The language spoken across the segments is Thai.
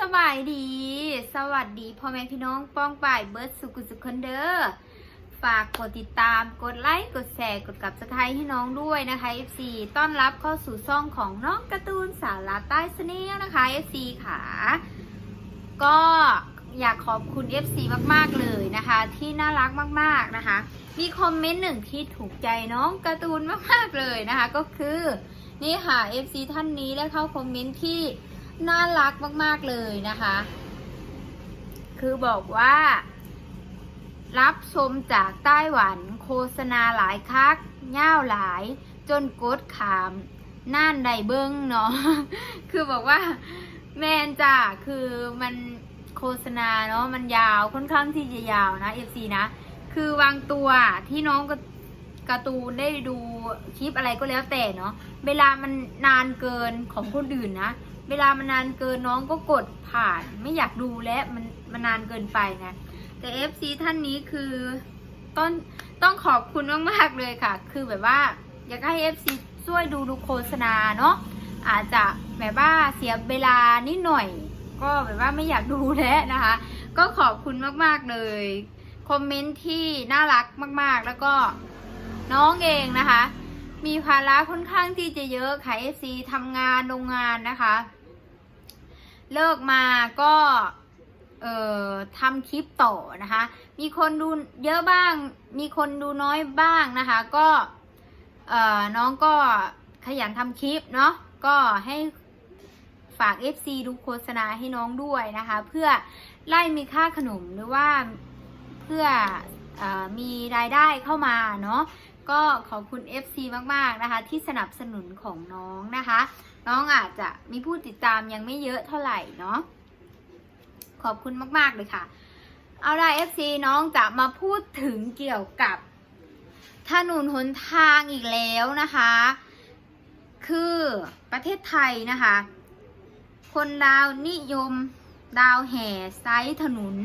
สบายดี สวัสดีพ่อแม่พี่น้องป้องป่ายเบิร์ดสุกุสุคนเด้อฝากกดติดตามกดไลค์กดแชร์กดกับสไครต์ให้น้องด้วยนะคะ FC ต้อนรับเข้าสู่ช่องของน้องการ์ตูนสาราใต้เสน่ห์นะคะ FC ค่ะ ก็อยากขอบคุณ FC มากๆเลยนะคะ ที่น่ารักมากๆนะคะ มีคอมเมนต์หนึ่งที่ถูกใจน้องการ์ตูนมากๆเลยนะคะ ก็คือนี่ค่ะ FC ท่านนี้ได้เข้าคอมเมนต์ที่ น่ารักมากๆเลยนะคะ คือบอกว่า รับชมจากไต้หวัน โฆษณาหลายคักย่าหลาย จนกดขาม น่านใดเบิ้งเนาะ คือบอกว่า แมนจ้าคือมันโฆษณาเนาะมันยาวค่อนข้างที่จะยาวนะ FC นะ คือวางตัวที่น้องกการ์ตูนได้ดูคลิปอะไรก็แล้วแต่เนาะ เวลามันนานเกินของคนอื่นนะ เวลามันนานเกินน้องก็กดผ่านไม่อยากดูและมันมันนานเกินไปไงแต่ FC ท่านนี้คือต้นต้องขอบคุณมากๆเลยค่ะ คือแบบว่าอยากให้ FC ช่วยดูดูโฆษณาเนาะอาจจะแบบว่าเสียเวลานิดหน่อย ก็แบบว่าไม่อยากดูแล้วนะคะ ก็ขอบคุณมากๆเลยคอมเมนต์ที่น่ารักมากๆ แล้วก็น้องเองนะคะ มีภาระค่อนข้างที่จะเยอะค่ะ FC ทำงานโรงงานนะคะ เลิกมาก็เอ่อทำคลิปต่อนะคะ มีคนดูเยอะบ้าง มีคนดูน้อยบ้างนะคะ ก็เอ่อน้องก็ขยันทำคลิปเนาะก็ให้ฝาก FC ดูโฆษณาให้น้องด้วยนะคะ เพื่อไล่มีค่าขนมหรือว่าเพื่ออมีรายได้เข้ามาเนาะก็ขอบคุณ FC มาก ๆ นะคะ ที่สนับสนุนของน้องนะคะ น้องอาจจะมีผู้ติดตามยังไม่เยอะเท่าไหร่เนาะขอบคุณมาก ๆ เลยค่ะ เอาล่ะ FC น้องจะมาพูดถึงเกี่ยวกับถนนหนทางอีกแล้วนะคะ คือประเทศไทยนะคะ คนดาวนิยมดาวแห่ไซส์ถนน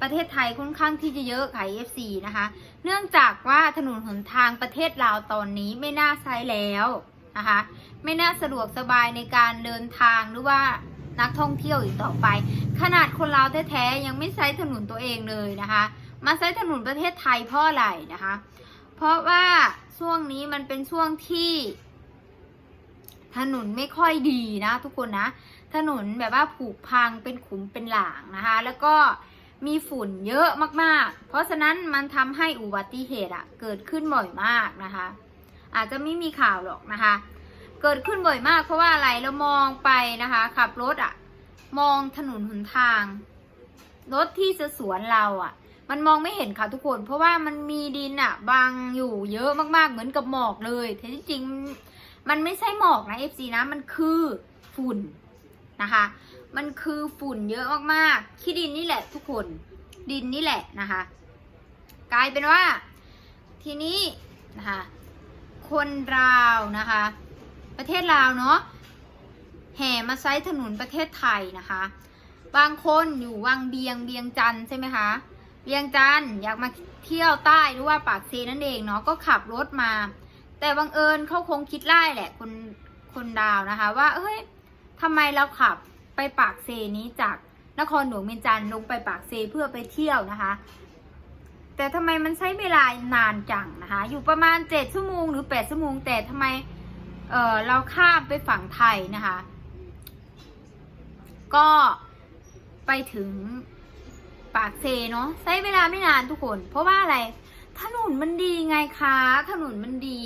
ประเทศไทยค่อนข้างที่จะเยอะค่ะ FC นะคะ เนื่องจากว่าถนนหนทางประเทศลาวตอนนี้ไม่น่าใช้แล้ว นะคะ ไม่น่าสะดวกสบายในการเดินทางหรือว่านักท่องเที่ยวอีกต่อไป ขนาดคนลาวแท้ๆยังไม่ใช้ถนนตัวเองเลยนะคะ มาใช้ถนนประเทศไทยเพราะอะไรนะคะ เพราะว่าช่วงนี้มันเป็นช่วงที่ ถนนไม่ค่อยดีนะ ทุกคนนะ ถนนแบบว่าผุพังเป็นขุมเป็นหลางนะคะ แล้วก็มีฝุ่นเยอะมากๆ เพราะฉะนั้นมันทำให้อุบัติเหตุอะเกิดขึ้นบ่อยมากนะคะ อาจจะไม่มีข่าวหรอกนะคะ เกิดขึ้นบ่อยมากเพราะว่าอะไรเรามองไปนะคะ ขับรถอะมองถนนหนทาง รถที่จะสวนเราอะมันมองไม่เห็นค่ะทุกคน เพราะว่ามันมีดินอะบังอยู่เยอะมากๆเหมือนกับหมอกเลยแต่ที่จริงมันไม่ใช่หมอกนะ FC นะมันคือฝุ่นนะคะ มันคือฝุ่นเยอะมากๆขี้ดินนี่แหละทุกคนดินนี่แหละนะคะ กลายเป็นว่า ทีนี้นะคะ คนลาวนะคะ ประเทศลาวเนาะแห่มาใช้ถนนประเทศไทยนะคะ บางคนอยู่วังเบียงเบียงจันใช่ไหมคะเบียงจันอยากมาเที่ยวใต้หรือว่าปากเซนั่นเองเนาะก็ขับรถมา แต่บังเอิญเขาคงคิดไล่แหละคนคนดาวนะคะ ว่าเฮ้ยทำไมเราขับไปปากเซนี้จากนครหลวงเวียงจันลงไปปากเซเพื่อไปเที่ยวนะคะ แต่ทำไมมันใช้เวลานานจังนะคะ อยู่ประมาณเจ็ดชั่วโมงหรือแปดชั่วโมง แต่ทำไมเออเราข้ามไปฝั่งไทยนะคะ ก็ไปถึงปากเซเนาะใช้เวลาไม่นานทุกคน เพราะว่าอะไร ถนนมันดีไงคะ ถนนมันดี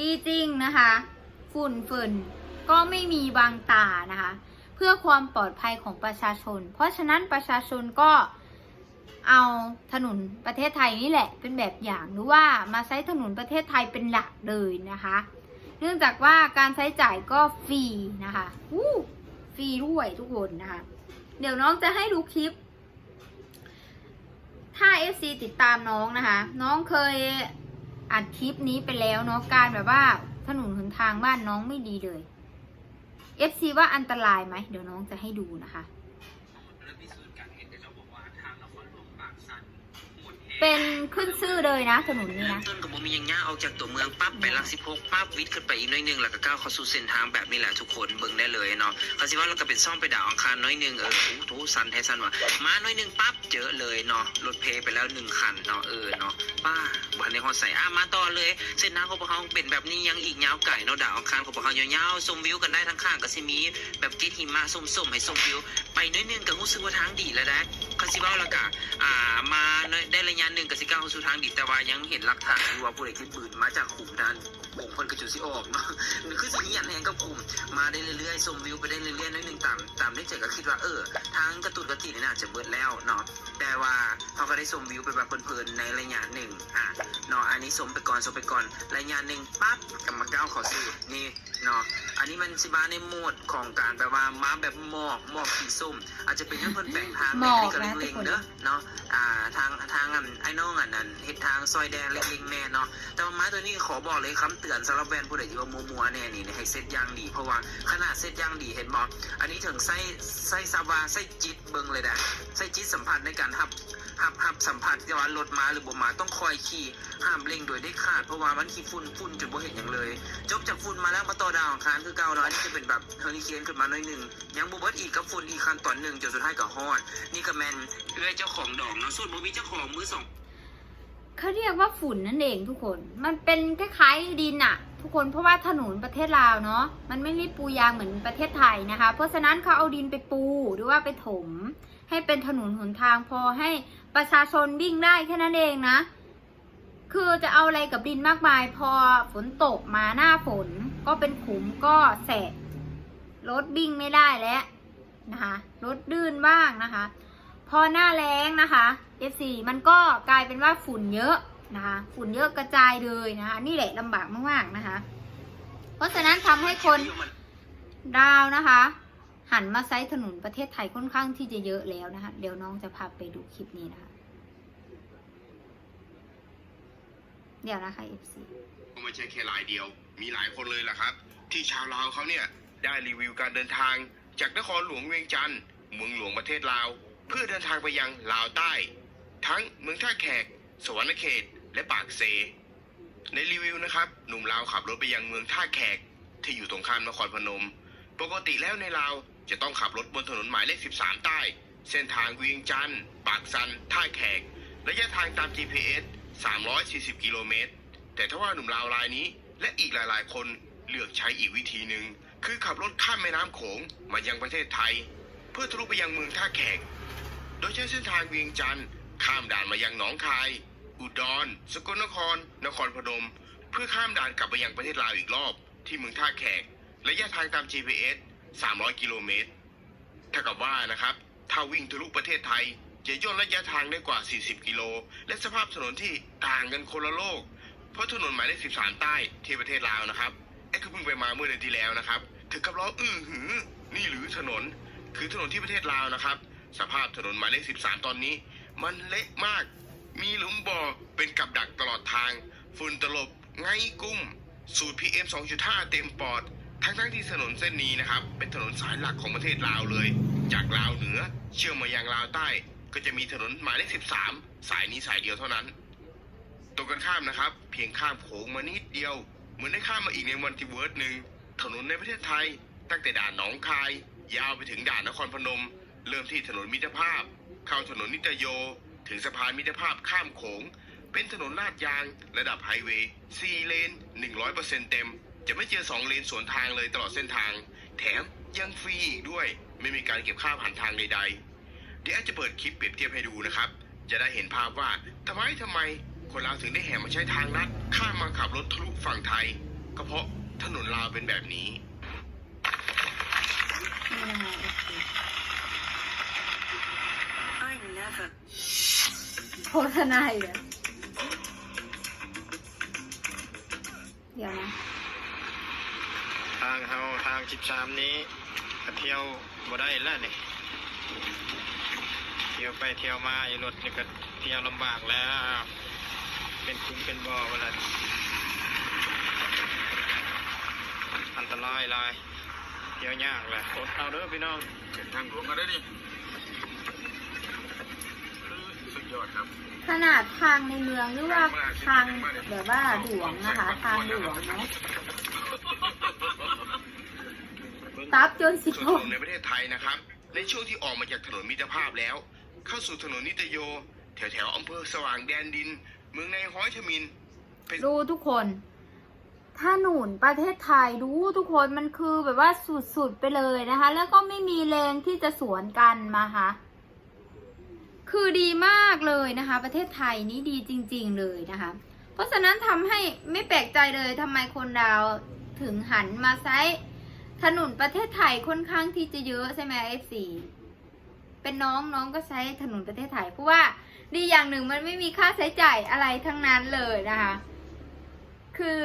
ดีจริงนะคะ ฝุ่นฝุ่นก็ไม่มีบางตานะคะ เพื่อความปลอดภัยของประชาชน เพราะฉะนั้นประชาชนก็ เอาถนนประเทศไทยนี่แหละเป็นแบบอย่างหรือว่ามาใช้ถนนประเทศไทยเป็นหลักเลยนะคะ เนื่องจากว่าการใช้จ่ายก็ฟรีนะคะอู้ฟรีด้วยทุกคนนะคะ เดี๋ยวน้องจะให้ดูคลิป ถ้า FC ติดตามน้องนะคะ น้องเคยอัดคลิปนี้ไปแล้วเนาะการแบบว่าถนนหนทางบ้านน้องไม่ดีเลย FC ว่าอันตรายไหมเดี๋ยวน้องจะให้ดูนะคะ เริ่มพิสูจน์การเห็นแต่จะบอกว่าทางนครหลว เป็นขึ้นชื่อเลยนะถนนนี้เริ่นะต้นกับบ่มียังยาออกจากตัวเมืองปั๊บไปลักสิบหกปั๊บวิทย์ขึ้นไปอีกน้อยหนึงแล้วก็ก้าวเข้าสู่เส้นทางแบบนี้แหละทุกคนเบิ่งได้เลยเนาะเขาสิว่าเราก็เป็นซ่อมไปดาวอังคารน้อยหนึงเออโอ้โหสันแท้สันว่ะมาน้อยหนึงปั๊บเจอเลยเนาะรถเพไปแล้วหนึ่งคันเนาะเออเนาะป้าบันในฮอใส่อะมาต่อเลย เส้นทางของพวกเขาเป็นแบบนี้ยังอีกยาวไก่เนาะดาวอังคารของพวกเขายาวๆชมวิวกันได้ทั้งข้างก็สิมีแบบติดหิมะส้มๆให้ชมวิว ไปน้อยหนึงก็รู้สึกว่าทางดีแล้วนะ เขาสิเว้าแล้วก็อ่ามาได้ระยะหนึ่งก็สิก้าวเข้าสู่ทางดีแต่ว่ายังเห็นหลักฐานอยู่ว่าผู้ใดขึ้นปืนมาจากขุมด้นบุคคลกระจุสิออกเนาะนี่คือสิ่งที่ยันแหงกับกลุ่มมาได้เรื่อยๆชมวิวไปได้เรื่อยๆน้อยหนึงตามตามได้เจอก็คิดว่าเออทางกระตุนกระตินี่น่าจะเบิดแล้วเนาะแต่ว่าเขาก็ได้ชมวิวไปแบบเพลินๆในระยะหนึ่งอะเนาะอันนี้สมไปก่อนสมไปก่อนระยะหนึ่งปั๊บกับมาก้าวข้าสู่นี่เนาะอันนี้มันสิมาในโหมดของการแบบว่ามาแบบหมอกหมอกสีส้ม อาจจะเป็นเรื่องเพิ่นแบ่งทางหมอกก็นะเล็งทุกคนๆเด้อเนาะอ่าทางทางอันไอ้น้องอันนั้นเฮ็ดทางซอยแดงเล็กๆแน่เนาะแต่ว่าไม้ตัวนี้ขอบอกเลยคำเตือนสำหรับแบรนด์ผู้ใดที่ว่ามัวๆแน่นี่ให้เซ็ตยางดี เพราะว่าขนาดเซ็ตยางดีเห็นบ่อันนี้ถึงไส้ไส้ซาวาไส้จิตเบิ่งเลยนะไส้จิตสัมผัสในการหับหับหับสัมผัสที่ว่ารถมาหรือบ่มาต้องคอยขี่ห้ามเร่งโดยได้ขาดเพราะว่ามันขี้ฝุ่นฝุ่นจนบ่เห็นอย่างเลยจบจากฝุ่นมาแล้วมาต่อดาวอังคารคือเก่าแล้วอันนี้จะเป็นแบบเฮอริเคนขึ้นมาหน่อยหนึงยังบ่เบิดอีกกับฝุ่นอีกขั้นตอนหนึ่งจนสุดท้ายก็ฮอดนี่ก็แมนเอื้อยเจ้าของดอกเนาะส่วนบ่มีเจ้าของมือสองเขาเรียกว่าฝุ่นนั่นเองทุกคน มันเป็นคล้ายๆดินอะทุกคนเพราะว่าถนนประเทศลาวเนาะมันไม่ได้ปูยางเหมือนประเทศไทยนะคะ เพราะฉะนั้นเขาเอาดินไปปูหรือว่าไปถม ให้เป็นถนนหนทางพอให้ประชาชนวิ่งได้แค่นั้นเองนะ คือจะเอาอะไรกับดินมากมาย พอฝนตกมาหน้าฝน ก็เป็นขุมก็แสะรถวิ่งไม่ได้แล้วนะคะรถดื้นบ้างนะคะ พอหน้าแล้งนะคะ F4 มันก็กลายเป็นว่าฝุ่นเยอะนะคะ ฝุ่นเยอะกระจายเลยนะคะ นี่แหละลำบากมากๆนะคะ เพราะฉะนั้นทำให้คนดาวนะคะ หันมาใช้ถนนประเทศไทยค่อนข้างที่จะเยอะแล้วนะคะ เดี๋ยวน้องจะพาไปดูคลิปนี้นะคะ เดี๋ยวนะคะ F4 ก็ไม่ใช่แค่รายเดียว มีหลายคนเลยล่ะครับ ที่ชาวลาวเขาเนี่ยได้รีวิวการเดินทาง จากนครหลวงเวียงจันทร์เมืองหลวงประเทศลาว เพื่อเดินทางไปยังลาวใต้ ทั้งเมืองท่าแขก สวรรณเขต และปากเซ ในรีวิวนะครับ หนุ่มลาวขับรถไปยังเมืองท่าแขก ที่อยู่ตรงข้ามนครพนม ปกติแล้วในลาวจะต้องขับรถบนถนนหมายเลข 13 ใต้ เส้นทางเวียงจันทร์ปากซัน ท่าแขก ระยะทางตาม GPS 340 กิโลเมตร แต่ถ้าว่าหนุ่มลาวรายนี้ และอีกหลายๆ คนเลือกใช้อีกวิธีหนึ่งคือขับรถข้ามแม่น้ำโขงมายังประเทศไทย เพื่อทะลุไปยังเมืองท่าแขก โดยใช้เส้นทางเวียงจันทร์ข้ามด่านมายังหนองคาย อุดร สกลนคร นครพนม เพื่อข้ามด่านกลับไปยังประเทศลาวอีกรอบ ที่เมืองท่าแขกระยะทางตาม GPS 300 กิโลเมตรถ้ากับว่านะครับ ถ้าวิ่งทะลุประเทศไทย จะย่นระยะทางได้กว่า 40 กิโล และสภาพถนนที่ต่างกันคนละโลก เพราะถนนหมายเลข 13 ใต้ที่ประเทศลาวนะครับไอ้คือเพิ่งไปมาเมื่อเดือนที่แล้วนะครับ ถึงกับร้องอื้อหือ นี่หรือถนน คือถนนที่ประเทศลาวนะครับ สภาพถนนหมายเลข 13 ตอนนี้ มันเละมาก มีหลุมบ่อเป็นกับดักตลอดทาง ฝุ่นตลบ ไงกุ้ม สูตร PM 2.5 เต็มปอด ทั้งทั้งๆที่ถนนเส้นนี้นะครับ เป็นถนนสายหลักของประเทศลาวเลย จากลาวเหนือ เชื่อมมายังลาวใต้ ก็จะมีถนนหมายเลข 13 สายนี้สายเดียวเท่านั้น ตรงกันข้ามนะครับ เพียงข้ามโขงมานิดเดียว เหมือนได้ข้ามมาอีกในวันติเวิร์ดหนึ่งถนนในประเทศไทย ตั้งแต่ด่านหนองคาย ยาวไปถึงด่านนครพนม เริ่มที่ถนนมิตรภาพ เข้าถนนนิตโย ถึงสะพานมิตรภาพข้ามโขง เป็นถนนลาดยาง ระดับไฮเวย์4เลน 100%เต็ม จะไม่เจอ 2 เลนสวนทางเลยตลอดเส้นทาง แถมยังฟรีอีกด้วย ไม่มีการเก็บค่าผ่านทางใดๆ เดี๋ยวอาจจะเปิดคลิปเปรียบเทียบให้ดูนะครับ จะได้เห็นภาพว่าทำไมทำไมคนลาวถึงได้แห่มาใช้ทางลัดข้ามมาขับรถทะลุฝั่งไทย ก็เพราะถนนลาวเป็นแบบนี้ นะคะ F4 I never โฆษณาอีกเหรอเดี๋ยวนะทางเฮาทาง13นี้ก็เที่ยวบ่ได้แล้วนี่เที่ยวไปเที่ยวมาไอ้รถนี่ก็เที่ยวลำบากแล้ว เป็นคุ้มเป็นบ่อเวลาอันตรายหลายเที่ยวยากแหละอดเอาเด้อพี่น้องทางหลวงก็ได้ดิสุด ยอดครับ ขนาดทางในเมืองหรือว่าทางแบบว่าหลวงนะคะ ทางหลวงเนาะตับจนสิส่วนถนนในประเทศไทยนะครับ ในช่วงที่ออกมาจากถนนมิตรภาพแล้ว เข้าสู่ถนนนิตโย แถวแถวๆอำเภอสว่างแดนดิน เมืองในห้อยทมินดูทุกคนถนนประเทศไทยดูทุกคนมันคือแบบว่าสุดๆไปเลยนะคะ แล้วก็ไม่มีแรงที่จะสวนกันมาค่ะ คือดีมากเลยนะคะ ประเทศไทยนี้ดีจริง ๆเลยนะคะ เพราะฉะนั้นทำให้ไม่แปลกใจเลยทำไมคนดาวถึงหันมาใช้ถนนประเทศไทยค่อนข้างที่จะเยอะใช่ไหม F4 เป็นน้องน้องก็ใช้ถนนประเทศไทยเพราะว่าดีอย่างหนึ่งมันไม่มีค่าใช้จ่ายอะไรทั้งนั้นเลยนะคะ คือ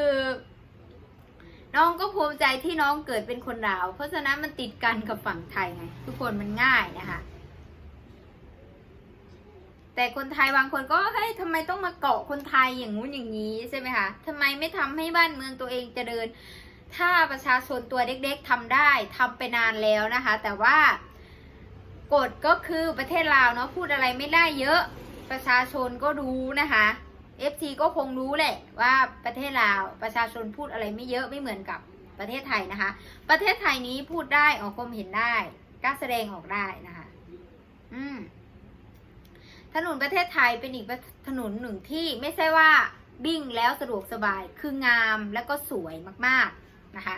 น้องก็ภูมิใจที่น้องเกิดเป็นคนลาว เพราะฉะนั้นมันติดกันกับฝั่งไทยไงทุกคนมันง่ายนะคะ แต่คนไทยบางคนก็เฮ้ยทำไมต้องมาเกาะคนไทยอย่างงู้นอย่างนี้ใช่ไหมคะทำไมไม่ทำให้บ้านเมืองตัวเองเจริญ ถ้าประชาชนตัวเล็กๆทำได้ทำไปนานแล้วนะคะ แต่ว่ากฎก็คือประเทศลาวเนาะพูดอะไรไม่ได้เยอะประชาชนก็รู้นะคะ FC ก็คงรู้แหละว่าประเทศลาวประชาชนพูดอะไรไม่เยอะไม่เหมือนกับประเทศไทยนะคะ ประเทศไทยนี้พูดได้ออกความเห็นได้กล้าแสดงออกได้นะคะ อืม ถนนประเทศไทยเป็นอีกถนนหนึ่งที่ไม่ใช่ว่าบิ่งแล้วสะดวกสบายคืองามแล้วก็สวยมากๆนะคะ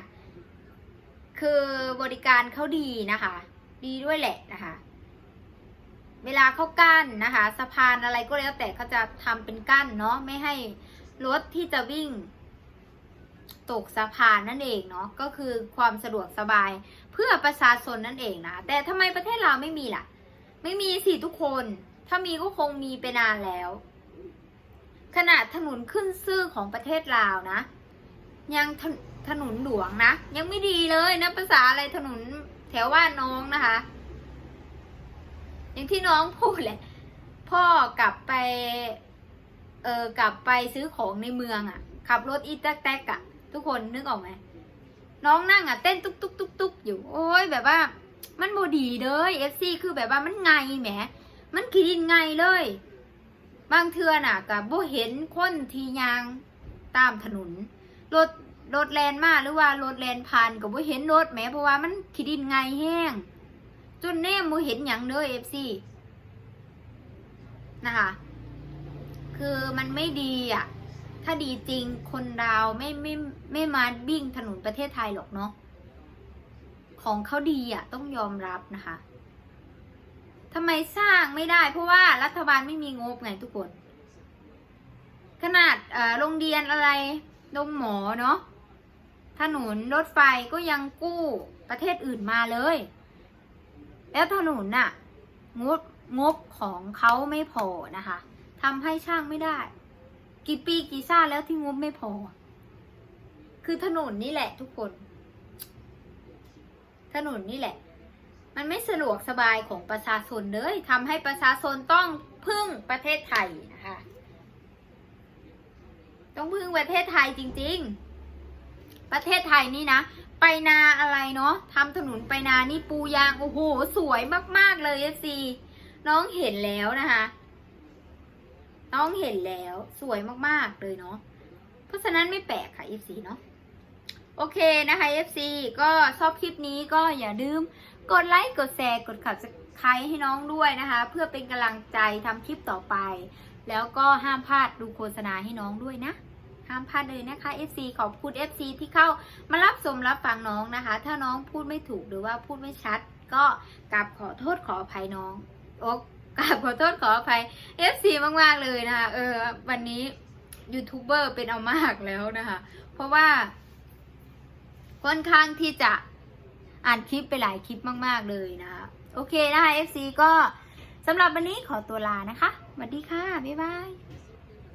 คือบริการเขาดีนะคะ ดีด้วยแหละนะคะ เวลาเขากั้นนะคะ สะพานอะไรก็แล้วแต่เขาจะทำเป็นกั้นเนาะไม่ให้รถที่จะวิ่ง ตกสะพานนั่นเองเนาะก็คือความสะดวกสบายเพื่อประชาชนนั่นเองนะแต่ทำไมประเทศเราไม่มีล่ะ ไม่มีสิทุกคน ถ้ามีก็คงมีไปนานแล้ว ขนาดถนนขึ้นซื่อของประเทศลาวนะ ยังถนถนนหลวงนะ ยังไม่ดีเลยนะภาษาอะไรถนนแถวว่าน้องนะคะ อย่างที่น้องพูดแหละ พ่อกลับไป เออกลับไปซื้อของในเมืองอะ่ะ ขับรถอีแต๊กแต๊กอะ่ะ ทุกคนนึกออกไหมน้องนั่งอะ่ะเต้นตุ๊กตุ๊กตุ๊กตุ๊กอยู่ โอ้ยแบบว่า มันบดีเลยเอฟซีคือแบบว่ามันไงแหม มันขีดินไงเลย บางเทือน่ะกับโบเห็นคนทียางตามถนนรถรถแลนมาหรือว่ารถแลนผ่านกับโบเห็นรถแหมเพราะว่ามันขีดินไงแห้งจนแน่โมเห็นอย่างเด้อเอฟซีนะคะ คือมันไม่ดีอะ ถ้าดีจริงคนดาวไม่ไม่ไม่มาบิ่งถนนประเทศไทยหรอกเนาะ ของเขาดีอะต้องยอมรับนะคะ ทำไมสร้างไม่ได้ เพราะว่ารัฐบาลไม่มีงบไงทุกคน ขนาดโรงเรียนอะไรโรงหมอเนาะถนนรถไฟก็ยังกู้ประเทศอื่นมาเลย แล้วถนนน่ะ งบงบของเขาไม่พอนะคะทำให้ช่างไม่ได้ กี่ปีกี่ชาติแล้วที่งบไม่พอ คือถนนนี่แหละทุกคน ถนนนี่แหละ มันไม่สะดวกสบายของประชาชนเลยทำให้ประชาชนต้องพึ่งประเทศไทยนะคะต้องพึ่งประเทศไทยจริง ๆ ประเทศไทยนี่นะไปนาอะไรเนาะทำถนนไปนานี่ปูยางโอ้โหสวยมาก ๆ เลยเอฟซีน้องเห็นแล้วนะคะน้องเห็นแล้วสวยมาก ๆ เลยเนาะเพราะฉะนั้นไม่แปลกค่ะเอฟซีเนาะโอเคนะคะเอฟซีก็ชอบคลิปนี้ก็อย่าลืม กดไลค์กดแชร์กดขับสไครให้น้องด้วยนะคะ เพื่อเป็นกำลังใจทำคลิปต่อไป แล้วก็ห้ามพลาดดูโฆษณาให้น้องด้วยนะ ห้ามพลาดเลยนะคะ FC ขอบคุณ FC ที่เข้ามารับชมรับฟังน้องนะคะ ถ้าน้องพูดไม่ถูกหรือว่าพูดไม่ชัด ก็กราบขอโทษขออภัยน้องโอ๊กกราบขอโทษขออภัย FC มากๆเลยนะคะเออวันนี้ยูทูบเบอร์เป็นเอามากแล้วนะคะ เพราะว่าค่อนข้างที่จะ อ่านคลิปไปหลายคลิปมากๆเลยนะคะโอเคนะคะ FC ก็สำหรับวันนี้ขอตัวลานะคะสวัสดีค่ะ บ๊ายบาย